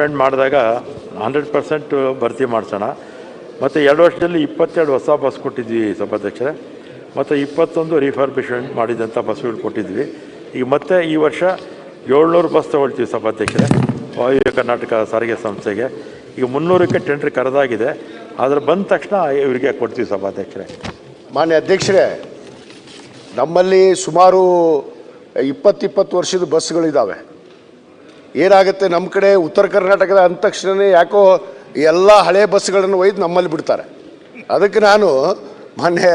Development ಮಾಡಿದಾಗ hundred percent ಭರ್ತಿ ಮಾಡಿಸೋಣ. ಮತ್ತು ಎರಡು ವರ್ಷದಲ್ಲಿ ಇಪ್ಪತ್ತೆರಡು ಹೊಸ ಬಸ್ ಕೊಟ್ಟಿದ್ವಿ ಸಭಾಧ್ಯಕ್ಷರೇ. ಮತ್ತು ಇಪ್ಪತ್ತೊಂದು ರಿಫರ್ಬಿಶ್ಮೆಂಟ್ ಮಾಡಿದಂಥ ಬಸ್ಗಳು ಕೊಟ್ಟಿದ್ವಿ. ಈಗ ಮತ್ತೆ ಈ ವರ್ಷ ಏಳ್ನೂರು ಬಸ್ ತೊಗೊಳ್ತೀವಿ ಸಭಾಧ್ಯಕ್ಷರೇ, ವಾಯುವ್ಯ ಕರ್ನಾಟಕ ಸಾರಿಗೆ ಸಂಸ್ಥೆಗೆ. ಈಗ ಮುನ್ನೂರಕ್ಕೆ ಟೆಂಡ್ರ್ ಕರೆದಾಗಿದೆ. ಆದರೆ ಬಂದ ತಕ್ಷಣ ಇವರಿಗೆ ಕೊಡ್ತೀವಿ ಸಭಾಧ್ಯಕ್ಷರೇ. ಮಾನ್ಯ ಅಧ್ಯಕ್ಷರೇ, ನಮ್ಮಲ್ಲಿ ಸುಮಾರು ಇಪ್ಪತ್ತಿಪ್ಪತ್ತು ವರ್ಷದ ಬಸ್ಗಳಿದ್ದಾವೆ ಏನಾಗುತ್ತೆ ನಮ್ಮ ಕಡೆ ಉತ್ತರ ಕರ್ನಾಟಕದ ಅಂದ ತಕ್ಷಣವೇ ಯಾಕೋ ಎಲ್ಲ ಹಳೆ ಬಸ್ಗಳನ್ನು ಒಯ್ದು ನಮ್ಮಲ್ಲಿ ಬಿಡ್ತಾರೆ. ಅದಕ್ಕೆ ನಾನು ಮೊನ್ನೆ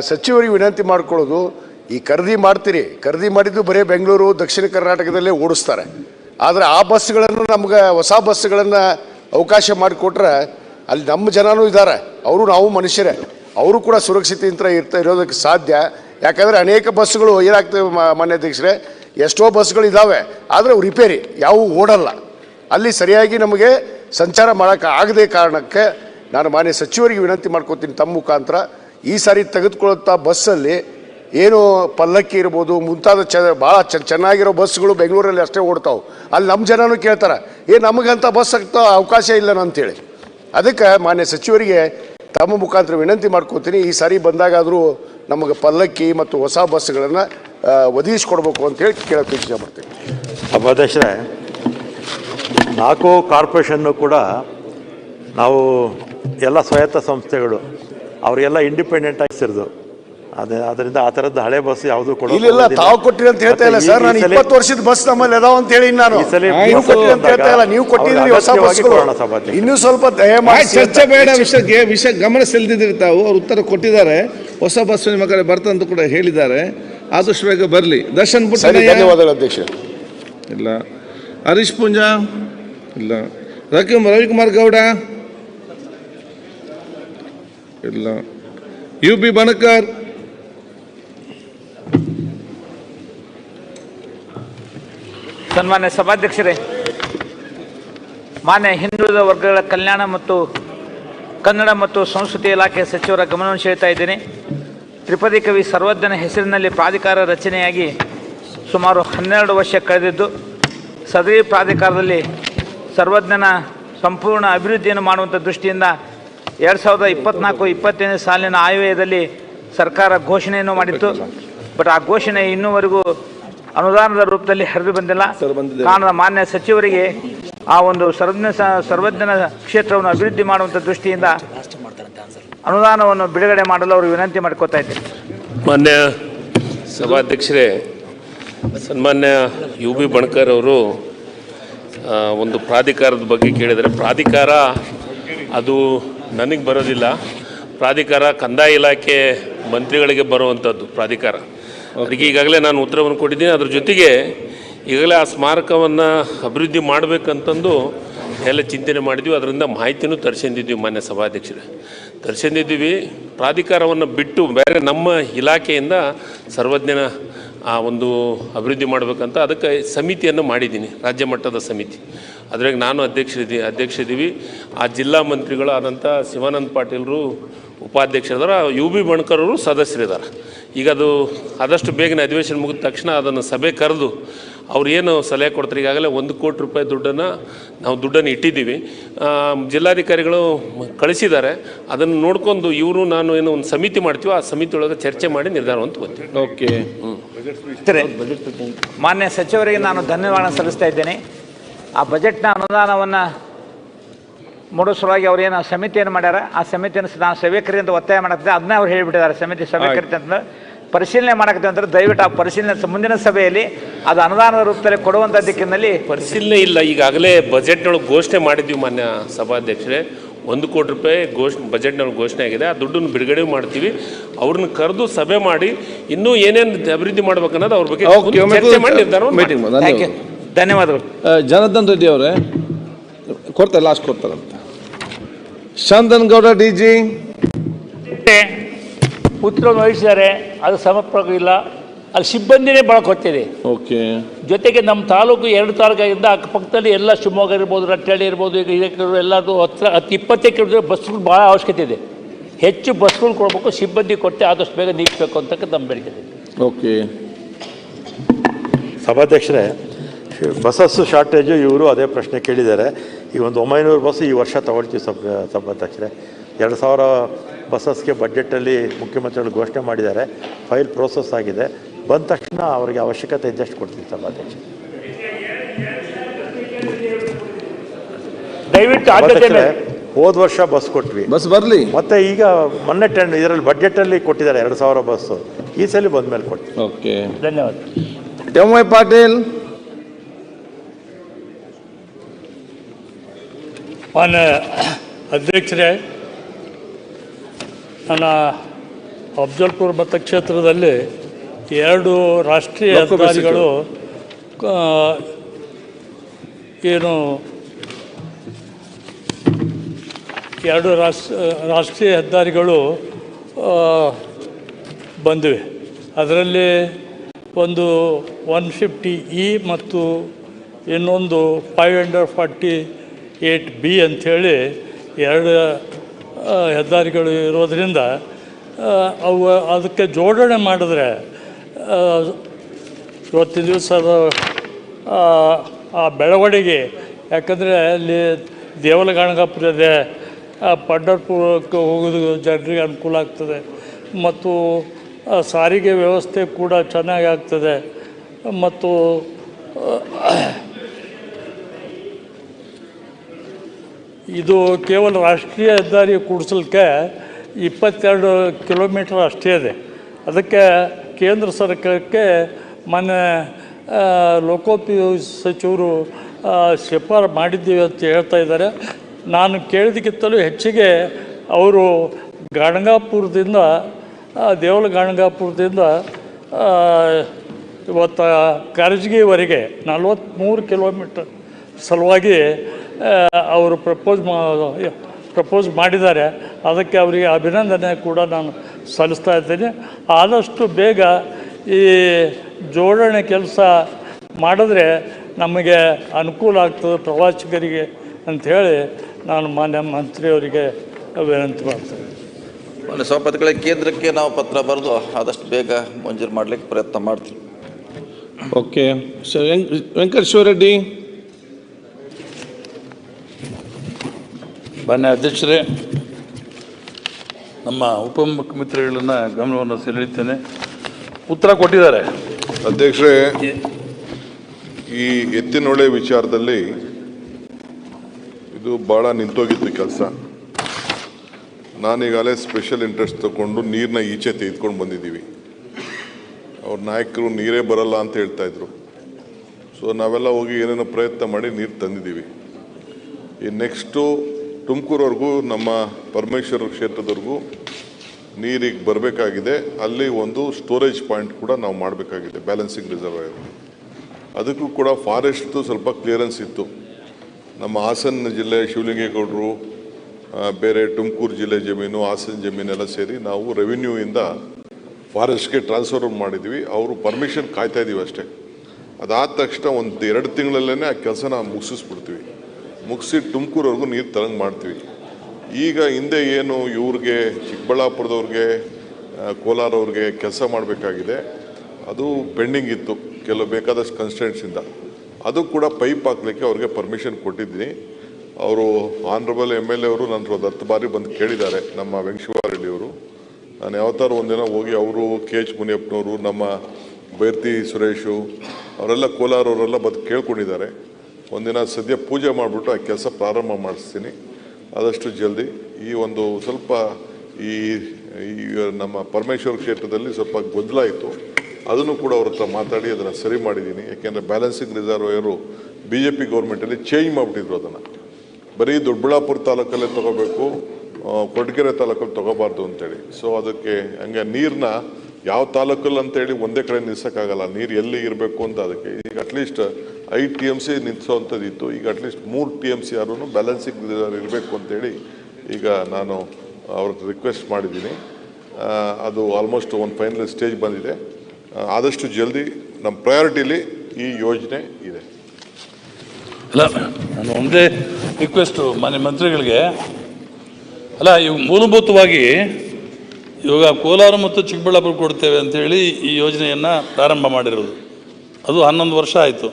ಸಚಿವರಿಗೆ ವಿನಂತಿ ಮಾಡ್ಕೊಳ್ಳೋದು, ಈ ಖರೀದಿ ಮಾಡ್ತೀರಿ. ಖರೀದಿ ಮಾಡಿದ್ದು ಬರೀ ಬೆಂಗಳೂರು, ದಕ್ಷಿಣ ಕರ್ನಾಟಕದಲ್ಲೇ ಓಡಿಸ್ತಾರೆ. ಆದರೆ ಆ ಬಸ್ಗಳನ್ನು ನಮ್ಗೆ ಹೊಸ ಬಸ್ಗಳನ್ನು ಅವಕಾಶ ಮಾಡಿಕೊಟ್ರೆ ಅಲ್ಲಿ ನಮ್ಮ ಜನನೂ ಇದ್ದಾರೆ. ಅವರು ನಾವು ಮನುಷ್ಯರೇ. ಅವರು ಕೂಡ ಸುರಕ್ಷಿತೆಯಿಂದ ಇರ್ತಾ ಇರೋದಕ್ಕೆ ಸಾಧ್ಯ. ಯಾಕಂದರೆ ಅನೇಕ ಬಸ್ಸುಗಳು ಏನಾಗ್ತವೆ ಮಾನ್ಯಾಧ್ಯಕ್ಷರೇ ಎಷ್ಟೋ ಬಸ್ಗಳಿದ್ದಾವೆ ಆದರೆ ಅವು ರಿಪೇರಿ, ಯಾವುವು ಓಡಲ್ಲ. ಅಲ್ಲಿ ಸರಿಯಾಗಿ ನಮಗೆ ಸಂಚಾರ ಮಾಡೋಕ್ಕೆ ಆಗದೆ ಕಾರಣಕ್ಕೆ ನಾನು ಮಾನ್ಯ ಸಚಿವರಿಗೆ ವಿನಂತಿ ಮಾಡ್ಕೋತೀನಿ ತಮ್ಮ ಮುಖಾಂತರ, ಈ ಸಾರಿ ತೆಗೆದುಕೊಳ್ಳುತ್ತಾ ಬಸ್ಸಲ್ಲಿ ಏನು ಪಲ್ಲಕ್ಕಿ ಇರ್ಬೋದು, ಮುಂತಾದ ಚ ಭಾಳ ಚ, ಚೆನ್ನಾಗಿರೋ ಬಸ್ಗಳು ಬೆಂಗಳೂರಲ್ಲಿ ಅಷ್ಟೇ ಓಡ್ತಾವೆ. ಅಲ್ಲಿ ನಮ್ಮ ಜನನೂ ಕೇಳ್ತಾರೆ, ಏ, ನಮಗಂತ ಬಸ್ ಆಗ್ತಾ ಅವಕಾಶ ಇಲ್ಲ ಅಂತೇಳಿ ಅದಕ್ಕೆ ಮಾನ್ಯ ಸಚಿವರಿಗೆ ತಮ್ಮ ಮುಖಾಂತರ ವಿನಂತಿ ಮಾಡ್ಕೋತೀನಿ, ಈ ಸಾರಿ ಬಂದಾಗಾದರೂ ನಮಗೆ ಪಲ್ಲಕ್ಕಿ ಮತ್ತು ಹೊಸ ಬಸ್ಗಳನ್ನು ಒದಗಿಸ್ಕೊಡ್ಬೇಕು ಅಂತೇಳಿ ಕೇಳೋಕ್ಕೆ ಇಷ್ಟಪಡ್ತೀನಿ ಅಧ್ಯಕ್ಷರೇ ನಾಲ್ಕು ಕಾರ್ಪೊರೇಷನ್ನು ಕೂಡ ನಾವು ಎಲ್ಲ ಸ್ವಾಯತ್ತ ಸಂಸ್ಥೆಗಳು ಅವರಿಗೆಲ್ಲ ಇಂಡಿಪೆಂಡೆಂಟ್ ಆಗಿ ಸೇರಿದು ಅದೇ ಅದರಿಂದ ಆ ಥರದ್ದು ಹಳೆ ಬಸ್ ಯಾವುದು ಕೊಡೋದಿಲ್ಲ ಇಲ್ಲಿಲ್ಲ ತಾವು ಕೊಟ್ಟಿರಿ ಅಂತ ಹೇಳ್ತಾ ಇಲ್ಲ ಸರ್. ನಾನು ಇಪ್ಪತ್ತು ವರ್ಷದ ಬಸ್ ನಮ್ಮಲ್ಲಿ ಅದಾವ ಅಂತ ಹೇಳಿ ನಾನು. ಈ ಸಲ ನೀವು ಕೊಟ್ಟಿರಿ ಅಂತ ಹೇಳ್ತಾ ಇಲ್ಲ. ನೀವು ಕೊಟ್ಟಿದ್ದೀರಿ ಹೊಸ ಬಸ್ಗಳು. ಇನ್ನೂ ಸ್ವಲ್ಪ ಚರ್ಚೆ ಬೇಡ ವಿಷಯಕ್ಕೆ ವಿಷಯ ಗಮನ ಸೆಳೆದಿದ್ದೀರಿ ತಾವು. ಅವ್ರು ಉತ್ತರ ಕೊಟ್ಟಿದ್ದಾರೆ. ಹೊಸ ಬಸ್ ನಿಮ್ಮ ಕಡೆ ಬರ್ತಂತ ಕೂಡ ಹೇಳಿದ್ದಾರೆ. ಆದಷ್ಟು ಬೇಗ ಬರಲಿ. ದರ್ಶನ್ ಸರಿ ಧನ್ಯವಾದಗಳು ಅಧ್ಯಕ್ಷ. ಇಲ್ಲ. ಹರೀಶ್ ಪುಂಜಾ? ಇಲ್ಲ. ರವಿ ರವಿಕುಮಾರ್ ಗೌಡ? ಇಲ್ಲ. U B Banakar? ಸನ್ಮಾನ್ಯ ಸಭಾಧ್ಯಕ್ಷರೇ ಮಾನ್ಯ ಹಿಂದುಳಿದ ವರ್ಗಗಳ ಕಲ್ಯಾಣ ಮತ್ತು ಕನ್ನಡ ಮತ್ತು ಸಂಸ್ಕೃತಿ ಇಲಾಖೆ ಸಚಿವರ ಗಮನವನ್ನು ಸೆಳೆತಾ ಇದ್ದೇನೆ. ತ್ರಿಪದಿ ಕವಿ ಸರ್ವಜ್ಞನ ಹೆಸರಿನಲ್ಲಿ ಪ್ರಾಧಿಕಾರ ರಚನೆಯಾಗಿ ಸುಮಾರು ಹನ್ನೆರಡು ವರ್ಷ ಕಳೆದಿದ್ದು ಸದರಿ ಪ್ರಾಧಿಕಾರದಲ್ಲಿ ಸರ್ವಜ್ಞನ ಸಂಪೂರ್ಣ ಅಭಿವೃದ್ಧಿಯನ್ನು ಮಾಡುವಂಥ ದೃಷ್ಟಿಯಿಂದ ಎರಡು ಸಾವಿರದ ಇಪ್ಪತ್ನಾಲ್ಕು ಇಪ್ಪತ್ತೈದನೇ ಸಾಲಿನ ಆಯವ್ಯದಲ್ಲಿ ಸರ್ಕಾರ ಘೋಷಣೆಯನ್ನು ಮಾಡಿತ್ತು. ಬಟ್ ಆ ಘೋಷಣೆ ಇನ್ನೂವರೆಗೂ ಅನುದಾನದ ರೂಪದಲ್ಲಿ ಹರಿದು ಬಂದಿಲ್ಲ. ಕಾರಣ ಮಾನ್ಯ ಸಚಿವರಿಗೆ ಆ ಒಂದು ಸರ್ವಜ್ಞ ಸರ್ವಜ್ಞನ ಕ್ಷೇತ್ರವನ್ನು ಅಭಿವೃದ್ಧಿ ಮಾಡುವಂಥ ದೃಷ್ಟಿಯಿಂದ ಅನುದಾನವನ್ನು ಬಿಡುಗಡೆ ಮಾಡಲು ಅವರು ವಿನಂತಿ ಮಾಡ್ಕೋತಾ ಮಾನ್ಯ ಸಭಾಧ್ಯಕ್ಷರೇ, ಸನ್ಮಾನ್ಯ ಯು ಬಿ ಬಣಕರ್ ಅವರು ಒಂದು ಪ್ರಾಧಿಕಾರದ ಬಗ್ಗೆ ಕೇಳಿದರೆ, ಪ್ರಾಧಿಕಾರ ಅದು ನನಗೆ ಬರೋದಿಲ್ಲ. ಪ್ರಾಧಿಕಾರ ಕಂದಾಯ ಇಲಾಖೆ ಮಂತ್ರಿಗಳಿಗೆ ಬರುವಂಥದ್ದು ಪ್ರಾಧಿಕಾರ. ಅವರಿಗೆ ಈಗಾಗಲೇ ನಾನು ಉತ್ತರವನ್ನು ಕೊಟ್ಟಿದ್ದೀನಿ. ಅದ್ರ ಜೊತೆಗೆ ಈಗಲೇ ಆ ಸ್ಮಾರಕವನ್ನು ಅಭಿವೃದ್ಧಿ ಮಾಡಬೇಕಂತಂದು ಎಲ್ಲ ಚಿಂತನೆ ಮಾಡಿದ್ವಿ. ಅದರಿಂದ ಮಾಹಿತಿನೂ ತರಿಸಿದ್ದೀವಿ ಮಾನ್ಯ ಸಭಾಧ್ಯಕ್ಷರೇ. ತರಿಸಿದ್ದಿದ್ದೀವಿ ಪ್ರಾಧಿಕಾರವನ್ನು ಬಿಟ್ಟು ಬೇರೆ ನಮ್ಮ ಇಲಾಖೆಯಿಂದ ಸರ್ವಜ್ಞನ, ಆ, ಒಂದು ಅಭಿವೃದ್ಧಿ ಮಾಡಬೇಕಂತ ಅದಕ್ಕೆ ಸಮಿತಿಯನ್ನು ಮಾಡಿದ್ದೀನಿ, ರಾಜ್ಯ ಮಟ್ಟದ ಸಮಿತಿ. ಅದ್ರಾಗ ನಾನು ಅಧ್ಯಕ್ಷರಿದ್ದೀನಿ ಅಧ್ಯಕ್ಷ ಇದ್ದೀವಿ ಆ ಜಿಲ್ಲಾ ಮಂತ್ರಿಗಳಾದಂಥ ಶಿವಾನಂದ ಪಾಟೀಲರು ಉಪಾಧ್ಯಕ್ಷರಿದ್ದಾರೆ ಯು ಬಿ ಬಣ್ಕರವರು ಸದಸ್ಯರಿದ್ದಾರೆ ಈಗ ಅದು ಆದಷ್ಟು ಬೇಗನೆ ಅಧಿವೇಶನ ಮುಗಿದ ತಕ್ಷಣ ಅದನ್ನು ಸಭೆ ಕರೆದು ಅವ್ರು ಏನು ಸಲಹೆ ಕೊಡ್ತಾರೆ? ಈಗಾಗಲೇ ಒಂದು ಕೋಟಿ ರೂಪಾಯಿ ದುಡ್ಡನ್ನು ನಾವು ದುಡ್ಡನ್ನು ಇಟ್ಟಿದ್ದೀವಿ. ಜಿಲ್ಲಾಧಿಕಾರಿಗಳು ಕಳಿಸಿದ್ದಾರೆ. ಅದನ್ನು ನೋಡ್ಕೊಂಡು ಇವರು ನಾನು ಏನು ಒಂದು ಸಮಿತಿ ಮಾಡ್ತೀವೋ ಆ ಸಮಿತಿ ಒಳಗೆ ಚರ್ಚೆ ಮಾಡಿ ನಿರ್ಧಾರವನ್ನು ತಗೋತೀವಿ ಓಕೆ. ಸರಿ. ಮಾನ್ಯ ಸಚಿವರಿಗೆ ನಾನು ಧನ್ಯವಾದ ಸಲ್ಲಿಸ್ತಾ ಇದ್ದೇನೆ. ಆ ಬಜೆಟ್ನ ಅನುದಾನವನ್ನು ಮೂಡೋ ಸಲುವಾಗಿ ಅವ್ರು ಏನು ಸಮಿತಿಯನ್ನು ಮಾಡ್ಯಾರ. ಆ ಸಮಿತಿಯನ್ನು ನಾನು ಸಭ್ಯಕರಿ ಅಂತ ಒತ್ತಾಯ ಮಾಡಕ್ತಿದ್ದೆ ಅದನ್ನೇ ಅವ್ರು ಹೇಳಿಬಿಟ್ಟಿದ್ದಾರೆ. ಸಮಿತಿ ಸಭ್ಯಕರಿತ ಅಂತ ಪರಿಶೀಲನೆ ಮಾಡಕತ್ತೆ ಅಂದ್ರೆ ದಯವಿಟ್ಟು ಆ ಪರಿಶೀಲನೆ ಮುಂದಿನ ಸಭೆಯಲ್ಲಿ ಅದು ಅನುದಾನದ ರೂಪದಲ್ಲಿ ಕೊಡುವಂಥ ದಿಕ್ಕಿನಲ್ಲಿ ಪರಿಶೀಲನೆ ಇಲ್ಲ. ಈಗಾಗಲೇ ಬಜೆಟ್ನೊಳಗೆ ಘೋಷಣೆ ಮಾಡಿದ್ವಿ ಮಾನ್ಯ ಸಭಾಧ್ಯಕ್ಷರೇ. ಒಂದು ಕೋಟಿ ರೂಪಾಯಿ ಘೋಷ್ ಬಜೆಟ್ನೊಳಗೆ ಘೋಷಣೆ ಆಗಿದೆ. ಆ ದುಡ್ಡನ್ನು ಬಿಡುಗಡೆ ಮಾಡ್ತೀವಿ. ಅವ್ರನ್ನ ಕರೆದು ಸಭೆ ಮಾಡಿ ಇನ್ನೂ ಏನೇನು ಅಭಿವೃದ್ಧಿ ಮಾಡ್ಬೇಕನ್ನೋದು ಅವ್ರ ಬಗ್ಗೆ ಚರ್ಚೆ ಮಾಡಿ ಯು ಧನ್ಯವಾದಗಳು. ಜನಾರ್ದನ್ ರೆಡ್ಡಿ ಅವರೇ ಕೊಡ್ತಾರೆ ಲಾಸ್ಟ್ ಕೊಡ್ತಾರಂತ. ಶಾಂತನ್ ಗೌಡ ಡಿ ಜಿ ಉತ್ತರವನ್ನು ವಹಿಸಿದ್ದಾರೆ ಅದು ಸಮರ್ಪಕವಿಲ್ಲ ಅಲ್ಲಿ ಸಿಬ್ಬಂದಿನೇ ಭಾಳ ಕೊಟ್ಟಿದೆ ಓಕೆ. ಜೊತೆಗೆ ನಮ್ಮ ತಾಲೂಕು ಎರಡು ತಾಲೂಕಾಗಿಂದ ಅಕ್ಕಪಕ್ಕದಲ್ಲಿ ಎಲ್ಲ ಶಿವಮೊಗ್ಗ ಇರ್ಬೋದು ರಟ್ಟಳ್ಳಿ ಇರ್ಬೋದು ಈಗ ಇದಕ್ಕೆ ಎಲ್ಲದು ಹತ್ರ ಹತ್ತು ಇಪ್ಪತ್ತೈದು ಕಿಲೋಮೀಟರ್ ಬಸ್ಗಳು ಭಾಳ ಅವಶ್ಯಕತೆ ಇದೆ. ಹೆಚ್ಚು ಬಸ್ಗಳು ಕೊಡಬೇಕು ಸಿಬ್ಬಂದಿ ಕೊಟ್ಟೆ ಆದಷ್ಟು ಬೇಗ ನೀಗಬೇಕು ಅಂತಕ್ಕ ನಮ್ಮ ಬೇಡಿಕೆ ಇದೆ. ಓಕೆ. ಸಭಾಧ್ಯಕ್ಷರೇ ಬಸ್ಸಸ್ಸು ಶಾರ್ಟೇಜು ಇವರು ಅದೇ ಪ್ರಶ್ನೆ ಕೇಳಿದ್ದಾರೆ. ಈ ಒಂದು ಒಂಬೈನೂರು ಬಸ್ ಈ ವರ್ಷ ತಗೊಳ್ತೀವಿ ಸಬ್ ಸಭಾಧ್ಯಕ್ಷರೇ. ಎರಡು ಸಾವಿರ ಬಸ್ಸಸ್ಗೆ ಬಡ್ಜೆಟಲ್ಲಿ ಮುಖ್ಯಮಂತ್ರಿಗಳು ಘೋಷಣೆ ಮಾಡಿದ್ದಾರೆ. ಫೈಲ್ ಪ್ರೋಸೆಸ್ ಆಗಿದೆ. ಬಂದ ತಕ್ಷಣ ಅವರಿಗೆ ಅವಶ್ಯಕತೆ ಇದ್ದಷ್ಟು ಕೊಡ್ತೀವಿ ಸಭಾಧ್ಯಕ್ಷ ಹೋದ ವರ್ಷ ಬಸ್ ಕೊಟ್ವಿ. ಬಸ್ ಬರಲಿ? ಮತ್ತೆ ಈಗ ಮೊನ್ನೆ ಟೆನ್ ಇದರಲ್ಲಿ ಅಲ್ಲಿ ಕೊಟ್ಟಿದ್ದಾರೆ ಎರಡು ಸಾವಿರ ಬಸ್ಸು ಈ ಸಲ ಬಂದ ಮೇಲೆ ಕೊಡ್ತೀವಿ ಓಕೆ. ಧನ್ಯವಾದ. M Y Patil. ಮಾನ್ಯ ಅಧ್ಯಕ್ಷರೇ ನನ್ನ ಅಫ್ಜಲ್ಪುರ ಮತಕ್ಷೇತ್ರದಲ್ಲಿ ಎರಡು ರಾಷ್ಟ್ರೀಯ ಅಧಿಕಾರಿಗಳು ಏನು ಎರಡು ರಾಷ್ಟ್ರ ರಾಷ್ಟ್ರೀಯ ಹೆದ್ದಾರಿಗಳು ಬಂದಿವೆ. ಅದರಲ್ಲಿ ಒಂದು ಒನ್ ಫಿಫ್ಟಿ ಇ ಮತ್ತು ಇನ್ನೊಂದು five hundred forty eight B ಅಂಥೇಳಿ ಎರಡು ಹೆದ್ದಾರಿಗಳು ಇರೋದರಿಂದ ಅವು ಅದಕ್ಕೆ ಜೋಡಣೆ ಮಾಡಿದ್ರೆ ಇವತ್ತಿನ ದಿವಸ ಆ, ಆ ಬೆಳವಣಿಗೆ ಯಾಕಂದರೆ ಅಲ್ಲಿ ದೇವಲಗಾಣಗಾಪುರ ಇದೆ ಪಂಡರ್ಪುರಕ್ಕೆ ಹೋಗೋದು ಜನರಿಗೆ ಅನುಕೂಲ ಆಗ್ತದೆ ಮತ್ತು ಸಾರಿಗೆ ವ್ಯವಸ್ಥೆ ಕೂಡ ಚೆನ್ನಾಗಿ ಆಗ್ತದೆ ಮತ್ತು ಇದು ಕೇವಲ ರಾಷ್ಟ್ರೀಯ ಹೆದ್ದಾರಿ ಕೂಡಿಸಲಿಕ್ಕೆ ಇಪ್ಪತ್ತೆರಡು ಕಿಲೋಮೀಟರ್ ಅಷ್ಟೇ ಇದೆ. ಅದಕ್ಕೆ ಕೇಂದ್ರ ಸರ್ಕಾರಕ್ಕೆ ಮೊನ್ನೆ ಲೋಕೋಪಯೋಗಿ ಸಚಿವರು ಶಿಫಾರ ಮಾಡಿದ್ದೀವಿ ಅಂತ ಹೇಳ್ತಾ ಇದ್ದಾರೆ. ನಾನು ಕೇಳಿದಕ್ಕಿಂತಲೂ ಹೆಚ್ಚಿಗೆ ಅವರು ಗಾಣಗಾಪುರದಿಂದ ದೇವಲ ಗಾಣಗಾಪುರದಿಂದ ಇವತ್ತು ಕರ್ಜಗಿವರೆಗೆ ನಲ್ವತ್ತ್ಮೂರು ಕಿಲೋಮೀಟರ್ ಸಲುವಾಗಿ ಅವರು ಪ್ರಪೋಸ್ ಮಾ ಪ್ರಪೋಸ್ ಮಾಡಿದ್ದಾರೆ. ಅದಕ್ಕೆ ಅವರಿಗೆ ಅಭಿನಂದನೆ ಕೂಡ ನಾನು ಸಲ್ಲಿಸ್ತಾ ಇದ್ದೇನೆ. ಆದಷ್ಟು ಬೇಗ ಈ ಜೋಡಣೆ ಕೆಲಸ ಮಾಡಿದ್ರೆ ನಮಗೆ ಅನುಕೂಲ ಆಗ್ತದೆ ಪ್ರವಾಸಿಗರಿಗೆ ಅಂಥೇಳಿ ನಾನು ಮಾನ್ಯ ಮಂತ್ರಿಯವರಿಗೆ ವಿನಂತಿ ಮಾಡ್ತೇನೆ. ಮಾನ್ಯ ಸಭಾಪತಿಗಳೇ ಕೇಂದ್ರಕ್ಕೆ ನಾವು ಪತ್ರ ಬರೆದು ಆದಷ್ಟು ಬೇಗ ಮಂಜೂರು ಮಾಡಲಿಕ್ಕೆ ಪ್ರಯತ್ನ ಮಾಡ್ತೀವಿ. ಓಕೆ. ವೆಂಕಟೇಶ್ವರ ರೆಡ್ಡಿ. ಮಾನ್ಯ ಅಧ್ಯಕ್ಷರೇ, ನಮ್ಮ ಉಪಮುಖ್ಯಮಂತ್ರಿಗಳನ್ನ ಗಮನವನ್ನು ಸೆಳೆಯುತ್ತೇನೆ. ಉತ್ತರ ಕೊಟ್ಟಿದ್ದಾರೆ. ಅಧ್ಯಕ್ಷರೇ, ಈ ಎತ್ತಿನೊಳೆ ವಿಚಾರದಲ್ಲಿ ಇದು ಭಾಳ ನಿಂತೋಗಿತ್ತು ಕೆಲಸ. ನಾನೀಗಾಗಲೇ ಸ್ಪೆಷಲ್ ಇಂಟ್ರೆಸ್ಟ್ ತಗೊಂಡು ನೀರನ್ನ ಈಚೆ ತೆಗೆದುಕೊಂಡು ಬಂದಿದ್ದೀವಿ. ಅವ್ರ ನಾಯಕರು ನೀರೇ ಬರಲ್ಲ ಅಂತ ಹೇಳ್ತಾ ಇದ್ರು. ಸೊ ನಾವೆಲ್ಲ ಹೋಗಿ ಏನೇನೋ ಪ್ರಯತ್ನ ಮಾಡಿ ನೀರು ತಂದಿದ್ದೀವಿ. ಈ ನೆಕ್ಸ್ಟು ತುಮಕೂರವರೆಗೂ, ನಮ್ಮ ಪರಮೇಶ್ವರ ಕ್ಷೇತ್ರದವರೆಗೂ ನೀರಿಗೆ ಬರಬೇಕಾಗಿದೆ. ಅಲ್ಲಿ ಒಂದು ಸ್ಟೋರೇಜ್ ಪಾಯಿಂಟ್ ಕೂಡ ನಾವು ಮಾಡಬೇಕಾಗಿದೆ ಬ್ಯಾಲೆನ್ಸಿಂಗ್ ರಿಸರ್ವಾಯರ್ ಅದಕ್ಕೂ ಕೂಡ ಫಾರೆಸ್ಟ್ದು ಸ್ವಲ್ಪ ಕ್ಲಿಯರೆನ್ಸ್ ಇತ್ತು. ನಮ್ಮ ಹಾಸನ ಜಿಲ್ಲೆ ಶಿವಲಿಂಗೇಗೌಡರು ಬೇರೆ ತುಮಕೂರು ಜಿಲ್ಲೆ ಜಮೀನು, ಹಾಸನ ಜಮೀನೆಲ್ಲ ಸೇರಿ ನಾವು ರೆವಿನ್ಯೂಯಿಂದ ಫಾರೆಸ್ಟ್ಗೆ ಟ್ರಾನ್ಸ್ಫರ್ ಮಾಡಿದ್ವಿ. ಅವರು ಪರ್ಮಿಷನ್ ಕಾಯ್ತಾ ಇದ್ದೀವಿ ಅಷ್ಟೇ. ಅದಾದ ತಕ್ಷಣ ಒಂದು ಎರಡು ತಿಂಗಳಲ್ಲೇ ಆ ಕೆಲಸನ ಮುಗಿಸಿಸ್ಬಿಡ್ತೀವಿ ಮುಗಿಸಿ ತುಮಕೂರವರೆಗೂ ನೀರು ತರಂಗ್ ಮಾಡ್ತೀವಿ. ಈಗ ಹಿಂದೆ ಏನು ಇವ್ರಿಗೆ, ಚಿಕ್ಕಬಳ್ಳಾಪುರದವ್ರಿಗೆ ಕೋಲಾರವ್ರಿಗೆ ಕೆಲಸ ಮಾಡಬೇಕಾಗಿದೆ. ಅದು ಪೆಂಡಿಂಗ್ ಇತ್ತು, ಕೆಲವು ಬೇಕಾದಷ್ಟು ಕನ್ಸ್ಟೆಂಟ್ಸಿಂದ ಅದು ಕೂಡ ಪೈಪ್ ಹಾಕಲಿಕ್ಕೆ ಅವ್ರಿಗೆ ಪರ್ಮಿಷನ್ ಕೊಟ್ಟಿದ್ದೀನಿ. ಅವರು ಆನರಬಲ್ ಎಂ ಎಲ್ ಎ ಅವರು ನನ್ನ ಒಂದು ಹತ್ತು ಬಾರಿ ಬಂದು ಕೇಳಿದ್ದಾರೆ, ನಮ್ಮ ವೆಂಕಟೇಶ್ವರ ಅವರು. ನಾನು ಯಾವತ್ತಾರು ಒಂದಿನ ಹೋಗಿ ಅವರು, ಕೆ ಎಚ್ ಮುನಿಯಪ್ಪನವರು, ನಮ್ಮ ಬೈರ್ತಿ ಸುರೇಶು, ಅವರೆಲ್ಲ ಕೋಲಾರವರೆಲ್ಲ ಬಂದು ಕೇಳ್ಕೊಂಡಿದ್ದಾರೆ. ಒಂದಿನ ಸದ್ಯ ಪೂಜೆ ಮಾಡಿಬಿಟ್ಟು ಆ ಕೆಲಸ ಪ್ರಾರಂಭ ಮಾಡಿಸ್ತೀನಿ. ಆದಷ್ಟು ಜಲ್ದಿ. ಈ ಒಂದು ಸ್ವಲ್ಪ ಈ ನಮ್ಮ ಪರಮೇಶ್ವರ ಕ್ಷೇತ್ರದಲ್ಲಿ ಸ್ವಲ್ಪ ಗೊಂದಲ ಇತ್ತು. ಅದನ್ನು ಕೂಡ ಅವ್ರ ಹತ್ರ ಮಾತಾಡಿ ಅದನ್ನು ಸರಿ ಮಾಡಿದ್ದೀನಿ. ಯಾಕೆಂದರೆ balancing reservoir B J P ಗೌರ್ಮೆಂಟಲ್ಲಿ change ಮಾಡಿಬಿಟ್ಟಿದ್ರು ಅದನ್ನು. ಬರೀ ದೊಡ್ಡಬಳ್ಳಾಪುರ ತಾಲೂಕಲ್ಲೇ ತಗೋಬೇಕು ಕೊಡಗೆರೆ ತಾಲೂಕಲ್ಲಿ ತೊಗೋಬಾರ್ದು ಅಂತೇಳಿ. ಸೊ ಅದಕ್ಕೆ ಹಂಗೆ ನೀರನ್ನ ಯಾವ ತಾಲೂಕಲ್ಲಿ ಅಂತೇಳಿ ಒಂದೇ ಕಡೆ ನಿಲ್ಸೋಕ್ಕಾಗಲ್ಲ. ನೀರು ಎಲ್ಲಿ ಇರಬೇಕು ಅಂತ ಅದಕ್ಕೆ. ಈಗ ಅಟ್ಲೀಸ್ಟ್ ಐದು ಟಿ ಎಂ ಸಿ ನಿಲ್ಲಿಸೋವಂಥದ್ದು ಇತ್ತು ಈಗ ಅಟ್ಲೀಸ್ಟ್ ಮೂರು ಟಿ ಎಂ ಸಿ ಯಾರೂ ಬ್ಯಾಲೆನ್ಸಿಂಗ್ ಇರಬೇಕು ಅಂತೇಳಿ ಈಗ ನಾನು ಅವ್ರ ರಿಕ್ವೆಸ್ಟ್ ಮಾಡಿದ್ದೀನಿ. ಅದು ಆಲ್ಮೋಸ್ಟ್ ಒಂದು ಫೈನಲ್ ಸ್ಟೇಜ್ ಬಂದಿದೆ. ಆದಷ್ಟು ಜಲ್ದಿ ನಮ್ಮ ಪ್ರಯಾರಿಟಿಲಿ ಈ ಯೋಜನೆ ಇದೆ. ಅಲ್ಲ, ನಾನು ಒಂದೇ ರಿಕ್ವೆಸ್ಟು ಮಾನ್ಯ ಮಂತ್ರಿಗಳಿಗೆ. ಅಲ್ಲ ಇವು ಮೂಲಭೂತವಾಗಿ ಇವಾಗ ಕೋಲಾರ ಮತ್ತು ಚಿಕ್ಕಬಳ್ಳಾಪುರ ಕೊಡ್ತೇವೆ ಅಂತೇಳಿ ಈ ಯೋಜನೆಯನ್ನು ಪ್ರಾರಂಭ ಮಾಡಿರೋದು. ಅದು ಹನ್ನೊಂದು ವರ್ಷ ಆಯಿತು.